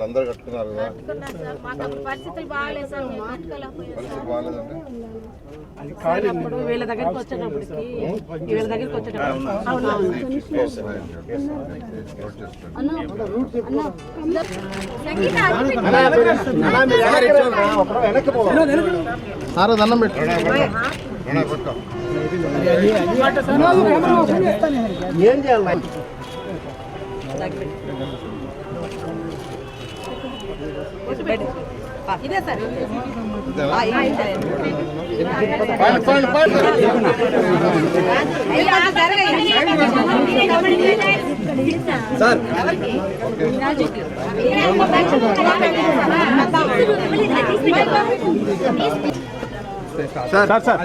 అందరు కట్టుకున్నారు కదా పరిస్థితులు బాగాలేదు సార్ పరిస్థితి బాగాలేదండి వీళ్ళ దగ్గరికి వచ్చేటప్పటికి వీళ్ళ దగ్గరికి వచ్చేటప్పుడు సార్ దండం పెట్టు రుణా పట్టుకో. ఇదే sir. Sir sir sir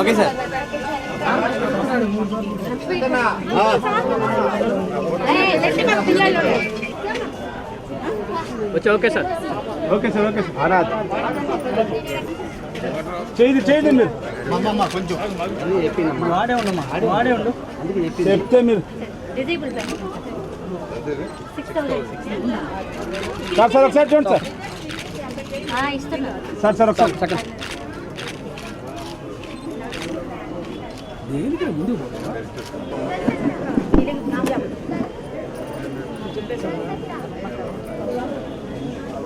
okay. Sir వచ్చి okay sir. Okay sir okay sir. చేయండి చేయండి మీరు వాడే ఉండమ్మా వాడే ఉండు. చెప్తే మీరు. సార్. సార్ ఒకసారి చూడండి సార్. సార్ సార్ ఒకసారి. సెకండ్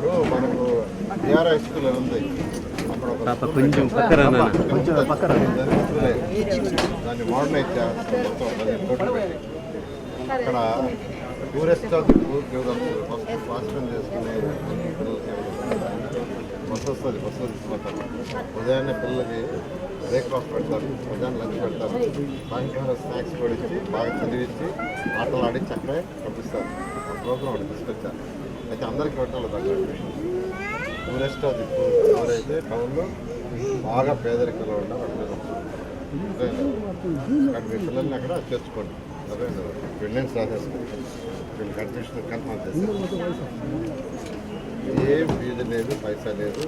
ఇప్పుడు మనకు బిఆర్ హై స్కూల్ ఉంది. అక్కడ కొంచెం దాన్ని మోడర్నైజ్ చేస్తాం మొత్తం కోట్లు పెట్టి. అక్కడ టూరిస్ట్ ఫస్ట్ చేసుకునే బస్సు వస్తుంది బస్సు తీసుకుంటారు ఉదయాన్నే పిల్లలకి బ్రేక్ఫాస్ట్ పెడతారు ఉదయాన్నే లంచ్ పెడతారు. సాయంకాలం స్నాక్స్ కూడా ఇచ్చి బాగా చదివించి ఆటలు ఆడించి అక్కడే పంపిస్తారు. ఆ ప్రోగ్రామ్ ఒకటి తీసుకొచ్చారు. అయితే అందరికి పెట్టాలి దాంట్లో టూరిస్ట్ అది ఎవరైతే టౌన్లో బాగా పేదరికంలో ఉన్న అక్కడ మీ పిల్లల్ని అక్కడ చేర్చుకోండి. సరేనా ప్రెగ్నెన్స్ రాసేసుకోండి వీళ్ళకి అడ్మిషన్ కన్ఫర్మ్ చేస్తారు ఏ ఫీజు లేదు పైసా లేదు.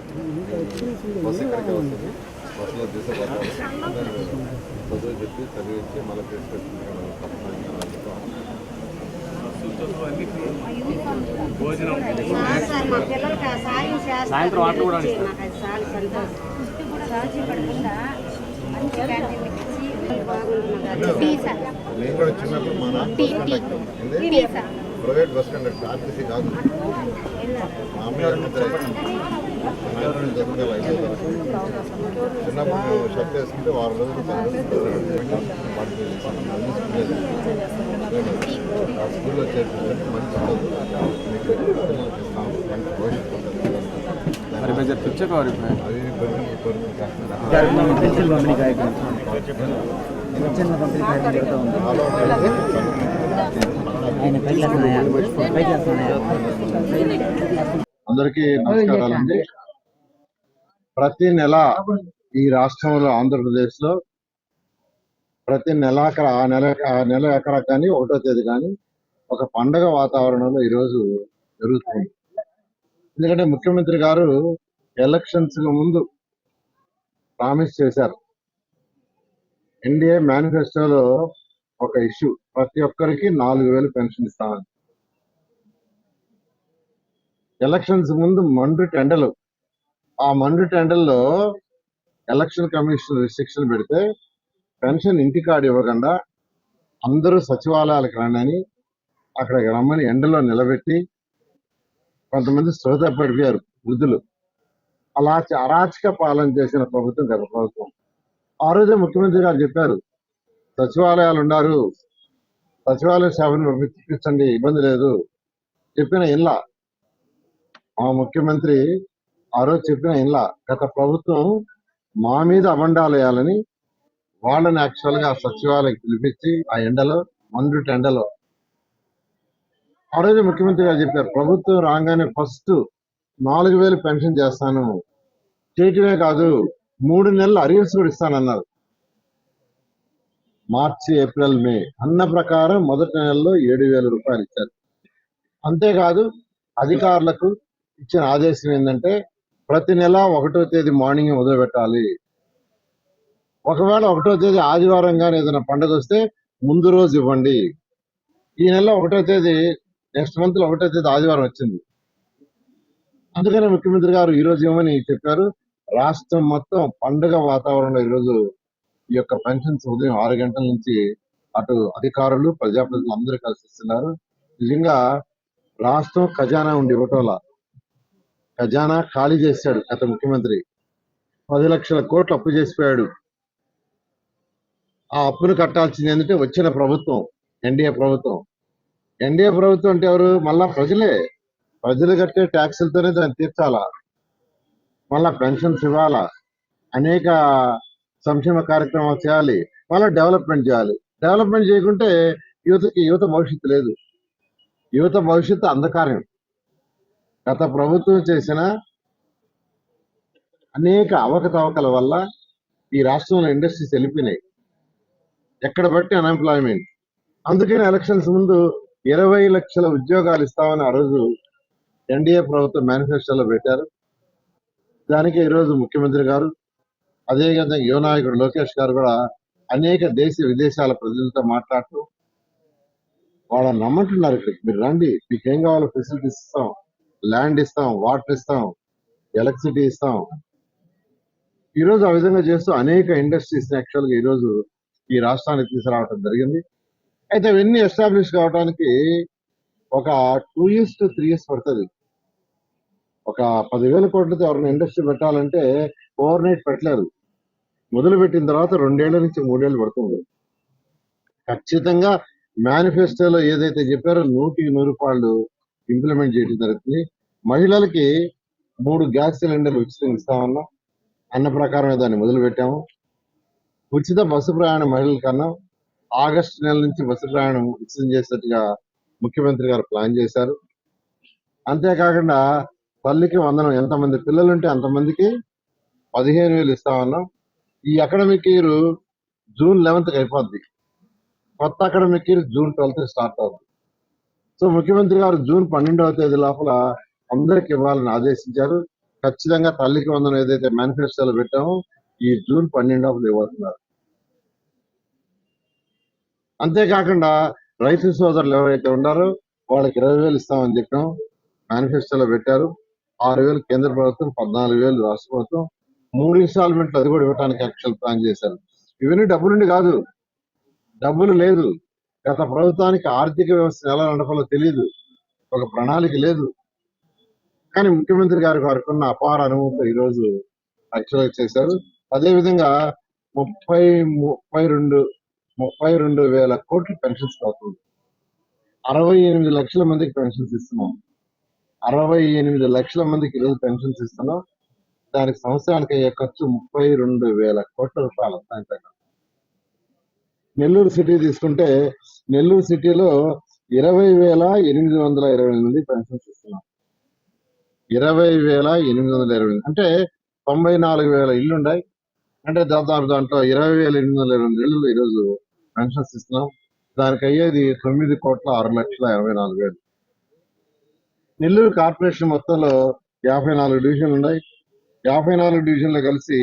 బస్సు ఇక్కడికి వస్తుంది? బస్సులో తీసుకుపోతారు చదువు చెప్పి చదివించి మళ్ళీ తీసుకొచ్చి సాయంత్రం ఆటలు కూడా. నేను కూడా చిన్నప్పుడు మా నాన్న ప్రైవేట్ బస్ కండక్టర్ ఆర్టీసీ కాదు. మా అమ్మగారు నిద్ర మా నాయన చదువుకోవాలి ఐదో తరగతి. చిన్నప్పుడు మేము షర్ట్ వేసుకుంటే వారం రోజులు స్కూల్లో మంచి చదువు अरे పిల్లలకి जब पिक्चर का ఉంటుంది మరి కొంచెం తెచ్చుకోవాలి అవి కొన్ని కొన్ని కష్టం పెన్సిల్ పంపిణీ కార్యక్రమం ఆయన అందరికీ నమస్కారాలండి ప్రతి నెల ఈ రాష్ట్రంలో ఆంధ్రప్రదేశ్లో ప్రతి నెలాఖర ఆ నెల ఆ నెల ఎక్కడ కానీ ఒకటో తేదీ కానీ ఒక పండగ వాతావరణంలో ఈరోజు జరుగుతుంది. ఎందుకంటే ముఖ్యమంత్రి గారు ఎలక్షన్స్ ముందు ప్రామిస్ చేశారు. ఎన్డీఏ మేనిఫెస్టోలో ఒక ఇష్యూ ప్రతి ఒక్కరికి నాలుగు వేలు పెన్షన్ ఇస్తామని. ఎలక్షన్స్ ముందు మండు టెండలు ఆ మండు టెండల్లో ఎలక్షన్ కమిషన్ రిస్ట్రిక్షన్ పెడితే పెన్షన్ ఇంటికాడు ఇవ్వకుండా అందరూ సచివాలయాలకు రండి అని అక్కడికి రమ్మని ఎండలో నిలబెట్టి కొంతమంది శ్రోత పడిపోయారు వృద్ధులు అలా అరాచక పాలన చేసిన ప్రభుత్వం గత ప్రభుత్వం. ఆ రోజే ముఖ్యమంత్రి గారు చెప్పారు సచివాలయాలు ఉన్నారు సచివాలయ సేవను పంపించండి ఇబ్బంది లేదు. చెప్పిన ఇల్లా. మా ముఖ్యమంత్రి ఆ రోజు చెప్పిన ఇలా గత ప్రభుత్వం మా మీద అబండాలు వేయాలని వాళ్ళని యాక్చువల్గా సచివాలయం పిలిపించి ఆ ఎండలో మండు ఎండలో ఆ రోజు ముఖ్యమంత్రి గారు చెప్పారు ప్రభుత్వం రాగానే ఫస్ట్ నాలుగు వేలు పెన్షన్ చేస్తాను. చేయటమే కాదు మూడు నెలలు అరియర్స్ కూడా ఇస్తానన్నారు. మార్చి ఏప్రిల్ మే అన్న ప్రకారం మొదటి నెలలో ఏడు వేల రూపాయలు ఇచ్చారు. అంతేకాదు అధికారులకు ఇచ్చిన ఆదేశం ఏంటంటే ప్రతి నెల ఒకటో తేదీ మార్నింగ్ వదిలిపెట్టాలి ఒకవేళ ఒకటో తేదీ ఆదివారం కానీ ఏదైనా పండుగ వస్తే ముందు రోజు ఇవ్వండి. ఈ నెల ఒకటో తేదీ నెక్స్ట్ మంత్లో ఒకటో తేదీ ఆదివారం వచ్చింది. అందుకనే ముఖ్యమంత్రి గారు ఈ రోజు ఏమని చెప్పారు? రాష్ట్రం మొత్తం పండుగ వాతావరణంలో ఈరోజు ఈ యొక్క పెన్షన్స్ ఉదయం ఆరు గంటల నుంచి అటు అధికారులు ప్రజాప్రతినిధులు అందరూ కలిసి ఇస్తున్నారు నిజంగా రాష్ట్రం ఖజానా ఉండి ఇవ్వటంలా. ఖజానా ఖాళీ చేశాడు గత ముఖ్యమంత్రి. పది లక్షల కోట్లు అప్పు చేసిపోయాడు. ఆ అప్పును కట్టాల్సింది ఏంటంటే వచ్చిన ప్రభుత్వం ఎన్డీఏ ప్రభుత్వం. ఎన్డీఏ ప్రభుత్వం అంటే ఎవరు? మళ్ళా ప్రజలే. ప్రజలు కట్టే ట్యాక్సులతోనే దాన్ని తీర్చాలా? మళ్ళా పెన్షన్స్ ఇవ్వాలా? అనేక సంక్షేమ కార్యక్రమాలు చేయాలి. మళ్ళీ డెవలప్మెంట్ చేయాలి. డెవలప్మెంట్ చేయకుంటే యువతకి యువత భవిష్యత్తు లేదు. యువత భవిష్యత్తు అంధకార్యం. గత ప్రభుత్వం చేసిన అనేక అవకతవకల వల్ల ఈ రాష్ట్రంలో ఇండస్ట్రీస్ వెళ్ళిపోయినాయి. ఎక్కడ బట్టి అన్ఎంప్లాయ్మెంట్ అందుకని ఎలక్షన్స్ ముందు ఇరవై లక్షల ఉద్యోగాలు ఇస్తామని ఆ రోజు ఎన్డీఏ ప్రభుత్వం మేనిఫెస్టోలో పెట్టారు. దానికి ఈరోజు ముఖ్యమంత్రి గారు అదేవిధంగా యువ నాయకుడు లోకేష్ గారు కూడా అనేక దేశ విదేశాల ప్రజలతో మాట్లాడుతూ వాళ్ళని నమ్మంటున్నారు ఇక్కడ. మీరు రండి మీకు ఏం కావాలో ఫెసిలిటీస్ ఇస్తాం ల్యాండ్ ఇస్తాం వాటర్ ఇస్తాం ఎలక్ట్రిసిటీ ఇస్తాం. ఈ రోజు ఆ విధంగా చేస్తూ అనేక ఇండస్ట్రీస్ యాక్చువల్గా ఈ రోజు ఈ రాష్ట్రానికి తీసుకురావడం జరిగింది. అయితే అవన్నీ ఎస్టాబ్లిష్ కావడానికి ఒక two years to three years పడుతుంది. ఒక పదివేల కోట్లతో ఎవరైనా ఇండస్ట్రీ పెట్టాలంటే ఓవర్ నైట్ పెట్టలేరు. మొదలు పెట్టిన తర్వాత రెండేళ్ళ నుంచి మూడేళ్ళు పడుతుంది. ఖచ్చితంగా మేనిఫెస్టోలో ఏదైతే చెప్పారో నూటికి నూరు రూపాయలు ఇంప్లిమెంట్ చేయడం జరుగుతుంది. మహిళలకి మూడు గ్యాస్ సిలిండర్లు ఉచితంగా ఇస్తామన్నాం. అన్న ప్రకారమే దాన్ని మొదలు పెట్టాము ఉచిత బస్సు ప్రయాణం మహిళల కన్నా ఆగస్టు నెల నుంచి బస్సు ప్రయాణం విస్తృతం చేసేట్టుగా ముఖ్యమంత్రి గారు ప్లాన్ చేశారు. అంతేకాకుండా తల్లికి వందనం ఎంతమంది పిల్లలుంటే అంతమందికి పదిహేను వేలు ఇస్తామన్నాం ఈ అకాడమిక్ ఇయర్ జూన్ లెవెన్త్కి అయిపోద్ది. కొత్త academic year June twelfth start అవుతుంది సో ముఖ్యమంత్రి గారు జూన్ పన్నెండవ తేదీ లోపల అందరికి ఇవ్వాలని ఆదేశించారు. ఖచ్చితంగా తల్లికి వందనం ఏదైతే మేనిఫెస్టోలో పెట్టామో ఈ జూన్ పన్నెండవ ఇవ్వాలన్నారు అంతేకాకుండా రైతు సోదరులు ఎవరైతే ఉన్నారో వాళ్ళకి ఇరవై వేలు ఇస్తామని చెప్పాం. మేనిఫెస్టోలో పెట్టారు. ఆరు వేలు కేంద్ర ప్రభుత్వం పద్నాలుగు వేలు రాష్ట్ర ప్రభుత్వం. మూడు ఇన్స్టాల్మెంట్లు అది కూడా ఇవ్వడానికి యాక్చువల్ ప్లాన్ చేశారు. ఇవన్నీ డబ్బులుండి కాదు. డబ్బులు లేదు. గత ప్రభుత్వానికి ఆర్థిక వ్యవస్థ ఎలా నడపాలో తెలియదు ఒక ప్రణాళిక లేదు. కానీ ముఖ్యమంత్రి గారి వారికి ఉన్న అపార అనుభవంతో ఈ రోజు చేశారు. అదే విధంగా ముప్పై ముప్పై రెండు ముప్పై రెండు వేల కోట్లు పెన్షన్స్ అవుతుంది. అరవై ఎనిమిది లక్షల మందికి పెన్షన్స్ ఇస్తున్నాం. అరవై ఎనిమిది లక్షల మందికి ఈరోజు పెన్షన్స్ ఇస్తున్నాం. దానికి సంవత్సరానికి అయ్యే ఖర్చు ముప్పై రెండు వేల కోట్ల రూపాయలు అంతే నెల్లూరు సిటీ తీసుకుంటే నెల్లూరు సిటీలో ఇరవై వేల ఎనిమిది వందల ఇరవై ఎనిమిది పెన్షన్స్ ఇస్తున్నాం. ఇరవై వేల ఎనిమిది వందల ఇరవై ఎనిమిది అంటే తొంభై నాలుగు వేల ఇల్లు ఉన్నాయి అంటే దాదాపు దాంట్లో ఇరవై వేల ఎనిమిది వందల ఇరవై వేలు ఈరోజు పెన్షన్స్ ఇస్తున్నాం. దానికి అయ్యేది తొమ్మిది కోట్ల ఆరు లక్షల ఇరవై నాలుగు వేలు. నెల్లూరు కార్పొరేషన్ మొత్తంలో యాభై నాలుగు డివిజన్లు ఉన్నాయి. యాభై నాలుగు డివిజన్లు కలిసి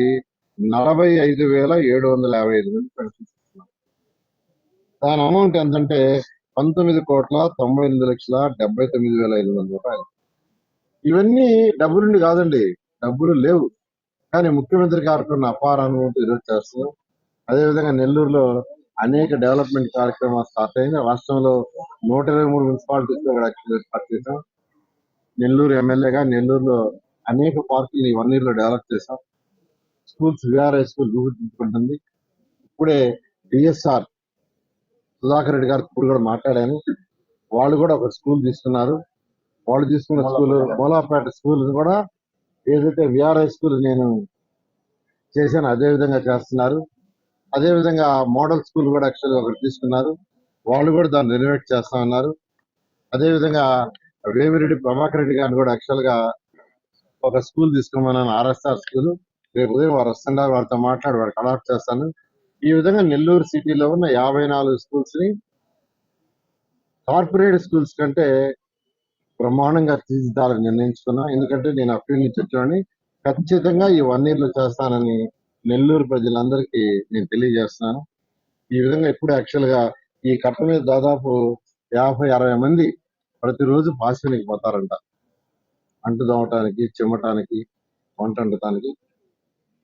నలభై ఐదు వేల ఏడు వందల యాభై ఐదు మంది పెన్షన్స్ ఇస్తున్నాం. దాని అమౌంట్ ఎంతంటే పంతొమ్మిది కోట్ల తొంభై ఎనిమిది లక్షల డెబ్బై తొమ్మిది వేల ఐదు వందల రూపాయలు. ఇవన్నీ డబ్బులుండి కాదండి డబ్బులు లేవు. కానీ ముఖ్యమంత్రి గారికి ఉన్న అపార అనుభవం ఈరోజు చేస్తున్నాం అదేవిధంగా నెల్లూరులో అనేక డెవలప్మెంట్ కార్యక్రమాలు స్టార్ట్ అయింది రాష్ట్రంలో నూట ఇరవై మూడు మున్సిపాలిటీస్లో కూడా actually స్టార్ట్ చేసాం నెల్లూరు ఎమ్మెల్యేగా నెల్లూరులో అనేక పార్కులు ఈ వన్ ఇయర్లో డెవలప్ చేసాం స్కూల్స్ విఆర్ఐ స్కూల్ రూపుదిద్దుకుంటుంది. ఇప్పుడే డిఎస్ఆర్ సుధాకర్ రెడ్డి గారితో ఇప్పుడు కూడా మాట్లాడాను. వాళ్ళు కూడా ఒక స్కూల్ తీసుకున్నారు. వాళ్ళు తీసుకున్న స్కూల్ మూలాపేట స్కూల్ కూడా ఏదైతే విఆర్ఐ స్కూల్ నేను చేశాను అదే విధంగా చేస్తున్నారు. అదేవిధంగా మోడల్ స్కూల్ కూడా యాక్చువల్గా ఒకటి తీసుకున్నారు. వాళ్ళు కూడా దాన్ని రెనోవేట్ చేస్తా ఉన్నారు. అదేవిధంగా రేవిరెడ్డి ప్రభాకర్ రెడ్డి గారిని కూడా యాక్చువల్గా ఒక స్కూల్ తీసుకోమన్నాను ఆర్ఎస్ఆర్ స్కూల్ రేపు ఉదయం వారు వస్తున్నారు వారితో మాట్లాడి వారికి అలాట్ చేస్తాను. ఈ విధంగా నెల్లూరు సిటీలో ఉన్న యాభై నాలుగు స్కూల్స్ని కార్పొరేట్ స్కూల్స్ కంటే బ్రహ్మాండంగా తీర్చిదాలని నిర్ణయించుకున్నా. ఎందుకంటే నేను అప్పటి నుంచి ఖచ్చితంగా ఈ వన్ ఇయర్లో చేస్తానని నెల్లూరు ప్రజలందరికీ నేను తెలియజేస్తున్నాను. ఈ విధంగా ఇప్పుడు యాక్చువల్గా ఈ కట్ట మీద దాదాపు యాభై అరవై మంది ప్రతిరోజు పాశ్వనికి పోతారంట. అంటు దోమటానికి చిమ్మటానికి వంట వండటానికి.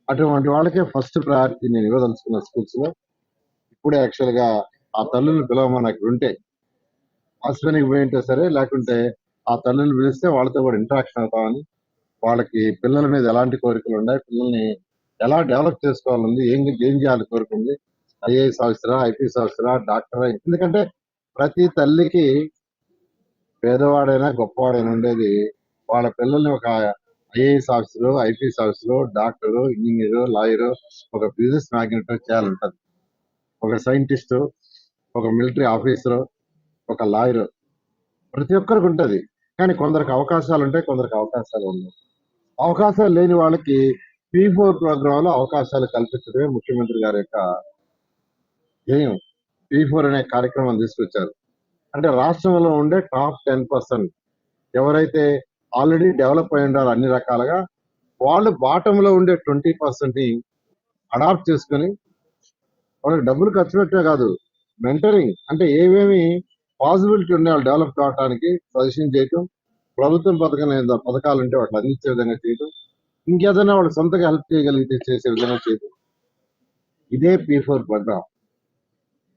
అటువంటి వాళ్ళకే ఫస్ట్ ప్రయారిటీ నేను ఇవ్వదలుచుకున్న స్కూల్స్లో ఇప్పుడే యాక్చువల్గా ఆ తల్లులు పిలవమని నాకు ఉంటే పాశ్వనికి పోయి ఉంటే సరే లేకుంటే ఆ తల్లిని పిలిస్తే వాళ్ళతో కూడా ఇంటరాక్షన్ అవుతామని వాళ్ళకి పిల్లల మీద ఎలాంటి కోరికలు ఉన్నాయి పిల్లల్ని ఎలా డెవలప్ చేసుకోవాలని ఏం ఏం చేయాలి కోరుకుంది ఐఏఎస్ ఆఫీసరా ఐపీఎస్ ఆఫీసరా డాక్టరా ఎందుకంటే ప్రతి తల్లికి పేదవాడైనా గొప్పవాడైనా ఉండేది వాళ్ళ పిల్లల్ని ఒక IAS officer IPS officer doctor engineer lawyer ఒక బిజినెస్ మ్యాగ్నెట్ చేయాలంటది. ఒక సైంటిస్ట్ ఒక మిలిటరీ ఆఫీసర్ ఒక లాయర్ ప్రతి ఒక్కరికి ఉంటది. కానీ కొందరికి అవకాశాలు ఉంటాయి కొందరికి అవకాశాలు ఉండవు. అవకాశాలు లేని వాళ్ళకి పీ ఫోర్ ప్రోగ్రామ్లో అవకాశాలు కల్పించడమే ముఖ్యమంత్రి గారి యొక్క ధ్యేయం. పీ ఫోర్ అనే కార్యక్రమం తీసుకొచ్చారు. అంటే రాష్ట్రంలో ఉండే టాప్ టెన్ పర్సెంట్ ఎవరైతే ఆల్రెడీ డెవలప్ అయి ఉండాలి అన్ని రకాలుగా వాళ్ళు బాటంలో ఉండే ట్వంటీ పర్సెంట్ అడాప్ట్ చేసుకొని వాళ్ళకి డబ్బులు ఖర్చు పెట్టే కాదు మెంటరింగ్ అంటే ఏమేమి పాసిబిలిటీ ఉన్న వాళ్ళు డెవలప్ కావడానికి సజెషన్ చేయటం ప్రభుత్వం పథకం పథకాలు ఉంటే వాటిని అందించే విధంగా చేయటం ఇంకేదైనా వాళ్ళు సొంతగా హెల్ప్ చేయగలిగితే చేసే విధంగా చేయటం. ఇదే పీ ఫోర్ ప్రోగ్రామ్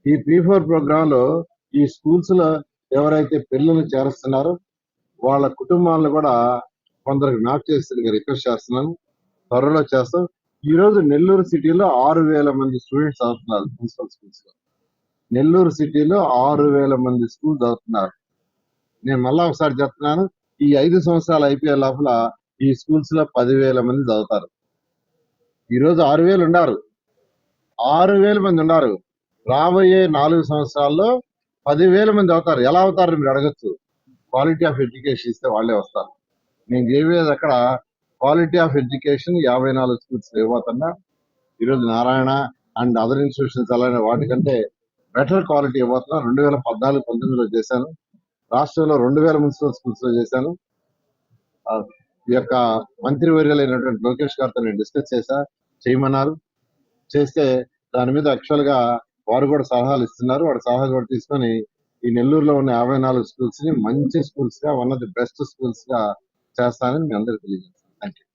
ఈ పీ ఫోర్ ప్రోగ్రామ్లో ఈ స్కూల్స్లో ఎవరైతే పిల్లల్ని చేరుస్తున్నారో వాళ్ళ కుటుంబాలను కూడా కొందరికి నాట్ చేసి రిక్వెస్ట్ చేస్తున్నాను. త్వరలో చేస్తాం. ఈ రోజు నెల్లూరు సిటీలో ఆరు వేల మంది స్టూడెంట్స్ చదువుతున్నారు ప్రిన్సిపల్ స్కూల్స్లో. నెల్లూరు సిటీలో ఆరు వేల మంది స్కూల్ చదువుతున్నారు. నేను మళ్ళా ఒకసారి చెప్తున్నాను ఈ ఐదు సంవత్సరాలు అయిపోయే లోపల ఈ స్కూల్స్లో పదివేల మంది చదువుతారు. ఈరోజు ఆరు వేలు ఉన్నారు. ఆరు వేల మంది ఉన్నారు. రాబోయే నాలుగు సంవత్సరాల్లో పదివేల మంది అవుతారు ఎలా అవుతారు మీరు అడగచ్చు. క్వాలిటీ ఆఫ్ ఎడ్యుకేషన్ ఇస్తే వాళ్ళే వస్తారు. నేను చెప్పేది అక్కడ క్వాలిటీ ఆఫ్ ఎడ్యుకేషన్ యాభై నాలుగు స్కూల్స్ ఇవ్వబోతున్నా ఈరోజు నారాయణ అండ్ అదర్ ఇన్స్టిట్యూషన్స్ అలానే వాటికంటే బెటర్ క్వాలిటీ ఇవ్వబోతున్నా రెండు వేల పద్నాలుగు పంతొమ్మిదిలో చేశాను. రాష్ట్రంలో రెండు వేల మున్సిపల్ స్కూల్స్లో చేశాను ఈ యొక్క మంత్రివర్యులైనటువంటి లోకేష్ గారితో నేను డిస్కస్ చేశా చేయమన్నారు. చేస్తే దాని మీద యాక్చువల్గా వారు కూడా సలహాలు ఇస్తున్నారు. వాడు సలహా కూడా తీసుకొని ఈ నెల్లూరులో ఉన్న యాభై నాలుగు స్కూల్స్ని మంచి స్కూల్స్గా వన్ ఆఫ్ ది బెస్ట్ స్కూల్స్గా చేస్తానని మీ అందరికి తెలియజేస్తాను. Thank you